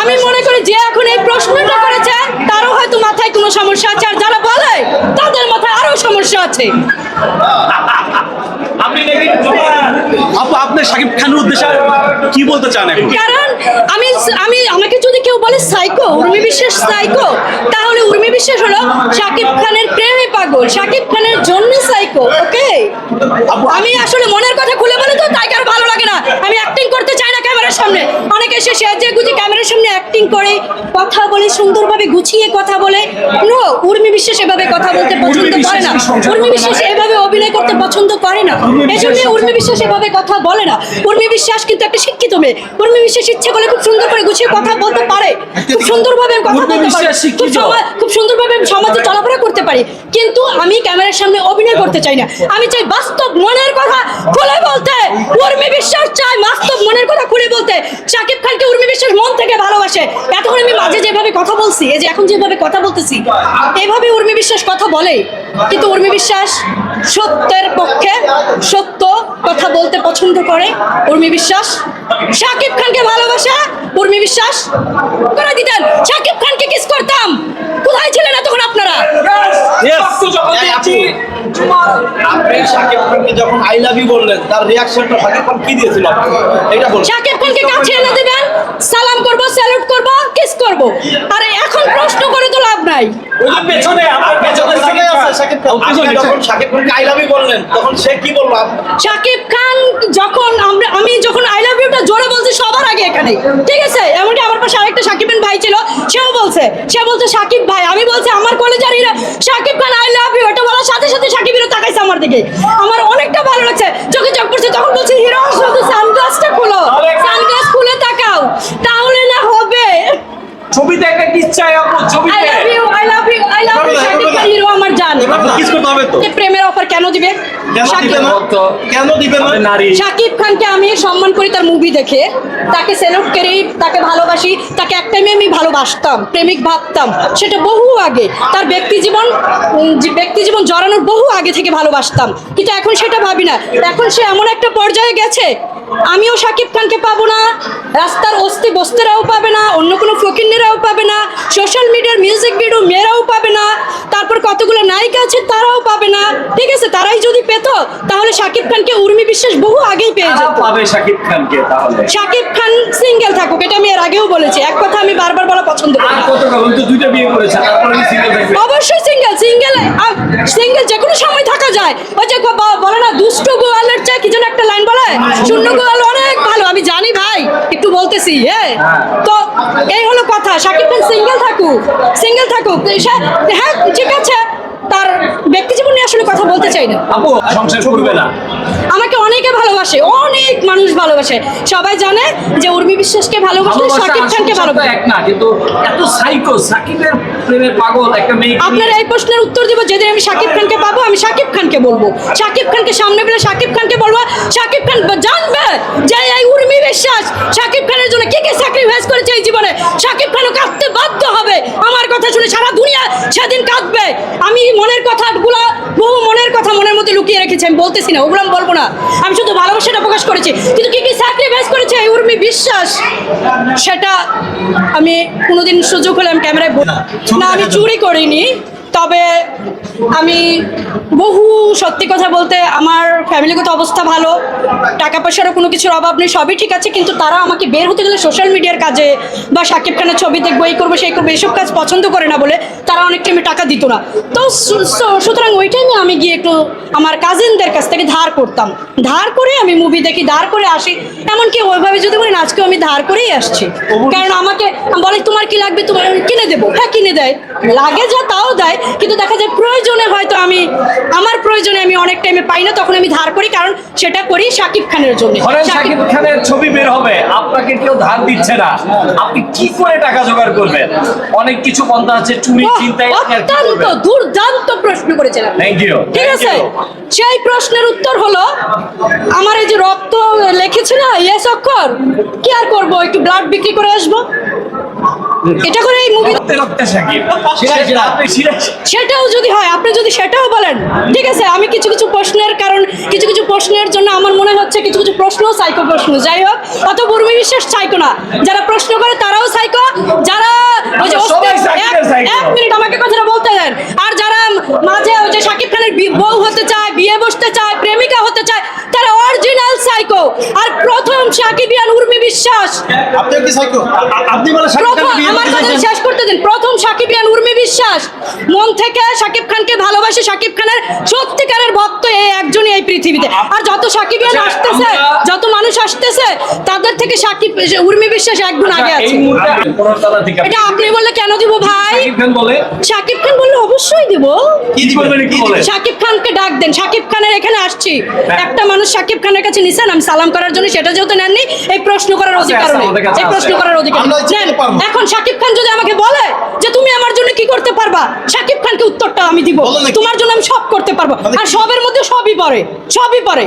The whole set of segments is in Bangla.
আমি মনে করি যে এখন এই প্রশ্নটা করেছে তারও হয়তো মাথায় কোনো সমস্যা আছে। আর যারা বলে তাদের মাথায় আরও সমস্যা আছে। আপু আপনি শাকিব খানের উদ্দেশ্যে কি বলতে চান কারণ আমি আমি আমাকে যদি কেউ বলে সাইকো উর্মি বিশ্বাস সাইকো তাহলে উর্মি বিশ্বাস হলো শাকিব খানের প্রেমে পাগল। খানের জন্য সাইকো ওকে? আমি আসলে মনের কথা খুলে বলে তো তাই কারও ভালো লাগে না। আমি অ্যাক্টিং করতে চাই না ক্যামেরার সামনে অনেকে এসে সেজে গুজে ক্যামেরার সামনে অ্যাক্টিং করে কথা বলে সুন্দরভাবে গুছিয়ে কথা বলে। নো উর্মি বিশ্বাস এভাবে কথা বলতে পছন্দ করে না। উর্মি বিশ্বাস এভাবে অভিনয় করতে পছন্দ করে না। এই জন্য উর্মি বিশ্বাস এভাবে কথা বলে না। উর্মি বিশ্বাস কিন্তু একটা শিক্ষিত মেয়ে। উর্মি বিশ্বাস ইচ্ছে করলে খুব সুন্দর করে গুছিয়ে কথা বলতে পারে। খুব সুন্দরভাবে কথা বলতে পারে। খুব সুন্দরভাবে সমাজে চলাফেরা করতে পারি। কিন্তু আমি ক্যামেরার সামনে অভিনয় করতে চাই না। আমি চাই বাস্তব মনের কথা খুলে বলতে। উর্মি বিশ্বাস চাই বাস্তব মনের কথা খুলে বলতে। শাকিব খানকে উর্মি বিশ্বাস মন থেকে ভালোবাসে। এতক্ষণ আমি মাঝে যেভাবে কথা বলছি, এই যে এখন যেভাবে কথা বলতেছি, এভাবে উর্মি বিশ্বাস কথা বলে কিন্তু উর্মি বিশ্বাস সত্যের পক্ষে সত্য কথা বলতে পছন্দ করে উর্মি বিশ্বাস। শাকিব খানকে ভালোবাসা উর্মি বিশ্বাস। করে দিতেন, শাকিব খানকে কিস করতাম কোথায় ছিলেন এতক্ষণ আপনারা রক্ত যখন এই আপু, দেখছি, আপনি শাকিব খানকে যখন আই লাভ ইউ বললেন তার রিয়াকশনটা শাকিব খান কি দিয়েছিল এটা বলুন। শাকিব খানকে কাছে এনে দিবেন সালাম করব স্যালুট করব কিস করব। আরে এখন প্রশ্ন করে তো লাভ নাই। ওই যে পেছনে আমার পেছনে পেছনে শাকিব খান। যখন শাকিব খানকে আই লাভ ইউ বললেন তখন সে কি বলল? শাকিব খান যখন আমরা আমি যখন আই লাভ ইউটা জোরে বলছি সবার আগে এখানে ঠিক আছে? পাশে আরেকটা সাকিবের ভাই ছিল, সেও বলছে, সে বলছে, সাকিব ভাই। আমি বলছি, আমার কলেজের hero Shakib Khan I love you এটা বলার সাথে সাথে হিরো তাকাইছে আমার দিকে। আমার অনেকটা ভালো লাগছে, চোখে চোখ পড়ছে, তখন বলছি, হিরো সানগ্লাসটা খুলো সানগ্লাস খুলে তাকাও তাহলে না হবে ছবিতে একটা কিস চাই আপু আই ছবিতে love you I love you I love you Shakib Khan hero আমার জান কিস করতে হবে তো যে প্রেমের অফার কেন দিবে? কেন শাকিব না? কেন দিবেন না? নারী। শাকিব খানকে আমি সম্মান করি তার মুভি দেখে। তাকে সেলুট করি তাকে ভালোবাসি। তাকে এক টাইমে আমি ভালোবাসতাম প্রেমিক ভাবতাম। সেটা বহু আগে। তার ব্যক্তি জীবন ব্যক্তি জীবন জড়ানোর বহু আগে থেকে ভালোবাসতাম। কিন্তু এখন সেটা ভাবি না। এখন সে এমন একটা পর্যায়ে গেছে আমিও শাকিব খানকে পাবো না রাস্তার অস্তি বস্তিরাও পাবে না অন্য কোনো ফকিন্নেরাও পাবে না সোশ্যাল মিডিয়ার মিউজিক ভিডিও মেয়েরাও পাবে না তারপর কতগুলো নায়িকা আছে তারাও পাবে না। তারাই যদি পেত তাহলে শাকিব খানকে উর্মি বিশ্বাস বহু আগেই পেয়ে যেত। পাবে শাকিব খানকে তাহলে? শাকিব খান সিঙ্গেল থাকুক এটা আমি এর আগেও বলেছি। এক কথা আমি বারবার বলা পছন্দ করি তো দুইটা বিয়ে করেছে সিঙ্গেল থাকবে। অবশ্যই সিঙ্গেল সিঙ্গেল সিঙ্গেল যে কোনো সময় থাকা যায়। ওই যে বলে না দুষ্ট গোয়ালের চেয়ে কি যেন একটা লাইন বলে? শূন্য গোয়াল অনেক ভালো আমি জানি ভাই একটু বলতেছি হ্যাঁ। তো এই হলো কথা শাকিব খান সিঙ্গেল থাকুক সিঙ্গেল থাকুক হ্যাঁ ঠিক আছে। তার ব্যক্তি জীবন নিয়ে আসলে কথা বলতে চাই না। আপু সংসার করবে না। আমাকে অনেকে ভালোবাসে অনেক মানুষ ভালোবাসে। সবাই জানে যে উর্মি বিশ্বাসকে ভালোবাসা শাকিব খানকে ভালোবাসে। এক না কিন্তু এত সাইকো সাকিবের প্রেমে পাগল একটা মেয়ে আপনার এই প্রশ্নের উত্তর দিব যেদিন আমি শাকিব খানকে পাবো আমি শাকিব খানকে বলব। শাকিব খানকে সামনে পেলে শাকিব খানকে বলব শাকিব খান জানবে যে এই উর্মি বিশ্বাস শাকিব খানের জন্য কি কি স্যাক্রিফাইস করেছে এই জীবনে। শাকিব খানও কাঁদতে বাধ্য হবে। আমার কথা শুনে সারা দুনিয়া সেদিন কাঁদবে। আমি মনের কথাগুলো বহু মনের কথা মনের মধ্যে লুকিয়ে রেখেছি আমি বলতেছি না ওগুলো বলব না। আমি শুধু ভালোবাসাটা প্রকাশ করেছি। কিন্তু কি কি স্যাক্রিফাইস করেছে এই উর্মি বিশ্বাস? সেটা আমি কোনোদিন সুযোগ হলে আমি ক্যামেরায় বল- না। আমি চুরি করিনি। তবে আমি বহু সত্যি কথা বলতে আমার ফ্যামিলিগত অবস্থা ভালো টাকা পয়সারও কোনো কিছুর অভাব নেই সবই ঠিক আছে কিন্তু তারা আমাকে বের হতে গেলে সোশ্যাল মিডিয়ার কাজে বা সাকিব খানের ছবি দেখব এই করব সেই করব এইসব কাজ পছন্দ করে না বলে তারা অনেক টাইমে টাকা দিত না। তো সুতরাং ওই টাইমে আমি গিয়ে একটু আমার কাজিনদের কাছ থেকে ধার করতাম। ধার করে আমি মুভি দেখি ধার করে আসি এমনকি ওইভাবে যদি বলেন আজকেও আমি ধার করেই আসছি। কারণ আমাকে বলে তোমার কি লাগবে? তোমার কিনে দেবো। হ্যাঁ কিনে দেয়। লাগে যা তাও দেয় কিন্তু দেখা যায় প্রয়োজনে হয়তো আমি আমার প্রয়োজনে আমি অনেক টাইমে পাই না তখন আমি ধার করি কারণ সেটা করি শাকিব খানের জন্য। শাকিব- শাকিব খানের ছবি বের হবে আপনাকে কেউ ধার দিচ্ছে না। আপনি কি করে টাকা জোগাড় করবেন? অনেক কিছু পন্থা আছে চুরি চিন্তায় অত্যন্ত দুর্দান্ত প্রশ্ন আপনি। থ্যাংক ইউ ঠিক আছে? সেই প্রশ্নের উত্তর হলো আমার এই যে রক্ত লিখেছে না ইয়েস অক্ষর কি আর করব? একটু ব্লাড বিক্রি করে আসব? এটা করে এই মুভি সেটাও যদি হয় আপনি যদি সেটাও বলেন ঠিক আছে আমি কিছু কিছু প্রশ্নের কারণ কিছু কিছু প্রশ্নের জন্য আমার মনে হচ্ছে কিছু কিছু প্রশ্ন সাইকো প্রশ্ন যাই হোক অত উর্মি বিশ্বাস সাইকো না। যারা প্রশ্ন করে তারাও সাইকো যারা ওই যে সাকিবের এক- মিনিট আমাকে কথাটা বলতে দেন। আর যারা মাঝে ওই যে শাকিব খানের বি- বউ হতে চায় বিয়ে বসতে চায় প্রেমিকা হতে চায় তারা অরিজিনাল সাইকো আর প্রথম সাকিবিয়ান উর্মি বিশ্বাস। আপনি কি সাইকো আপনি বলে শাকিব প্রথম আমার কথা শেষ করতে দিন। প্রথম সাকিবিয়ান উর্মি বিশ্বাস। মন থেকে সাকিব খানকে ভালোবাসে সাকিব খানের সত্যিকারের ভক্ত এই একজনই এই পৃথিবীতে। আর যত সাকিবিয়ান আচ্ছা, আসতেছে যত মানুষ আসতেছে তাদের থেকে সাকিব উর্মি বিশ্বাস একগুণ আগে আচ্ছা, আছে। এটা আপনি বললে কেন দিব ভাই? সাকিব খান বলে বললে অবশ্যই দিব। সাকিব খানকে ডাক দেন। সাকিব খানের এখানে আসছি। হ্যাঁ। একটা মানুষ সাকিব খানের কাছে নিছেন আমি সালাম করার জন্য সেটা যেহেতু নেননি এই প্রশ্ন করার অধিকার নেই। আমাদের কাছে এই প্রশ্ন করার অধিকার নেন। এখন সাকিব খান যদি আমাকে বলে যে তুমি আমার জন্য কি করতে পারবা সাকিব খানকে উত্তরটা আমি দিব? তোমার জন্য আমি সব করতে পারব। আর সবের মধ্যে সবই পড়ে সবই পড়ে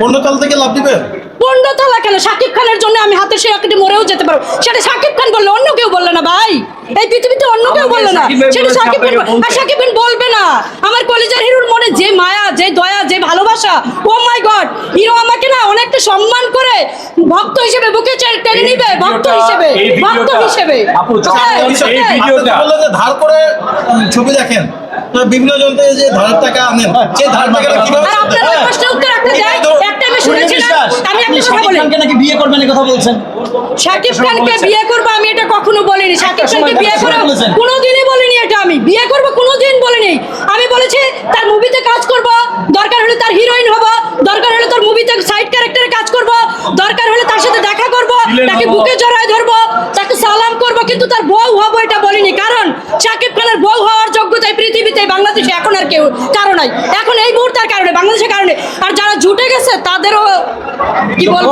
পূর্ণকাল থেকে লাভ দিবেন পণ্ডতলা কেন? সাকিব খানের জন্য আমি হাতের সে মরেও যেতে পারব। সেটা সাকিব খান বললে অন্য কেউ বললে না ভাই। এই পৃথিবীতে অন্য কেউ বলল না। সেটা সাকিব খান আর সাকিব খান বলবে না। আমার কলেজের হিরোর মনে যে মায়া যে দয়া যে ভালোবাসা ও মাই গড হিরো আমাকে না অনেকটা সম্মান করে ভক্ত হিসেবে বুকে টেনে নিবে ভক্ত হিসেবে ভক্ত হিসেবে। আপু, হ্যাঁ, এই হ্যাঁ। ভিডিও- আপনি তো বললেন যে ধার করে ছবি দেখেন। তো বিভিন্ন জন যে ধারের টাকা আনেন সেই ধার টাকাটা কীভাবে আর আপনার ওই প্রশ্নের উত্তর একটা দেয় একটা আমি শুনেছিলাম আমি আপনি একটা কথা শাকিব বলি। খানকে নাকি বিয়ে করবেন এই কথা বলছেন? শাকিব খানকে বিয়ে করব আমি এটা কখনো বলিনি শাকিব সময় খানকে বিয়ে। করব বলেছেন। কোনোদিনই বলিনি এটা আমি বিয়ে করব কোনোদিন বলিনি আমি বলেছি তার মুভিতে কাজ করব দরকার হলে তার হিরোইন হব দরকার হলে তোর মুভিতে সাইড ক্যারেক্টারে কাজ করব দরকার হলে তার সাথে দেখা করব তাকে বুকে জড়ায় ধরব তাকে সালাম করব কিন্তু তার বউ হব এটা বলিনি। কারণ শাকিব খানের বউ হওয়ার যোগ্যতায় পৃথিবীতে বাংলাদেশে এখন আর কেউ কারণ নাই। এখন এই মুহূর্তের কারণে বাংলাদেশের কারণে আর যারা জুটে গেছে তাদেরও কি বলব?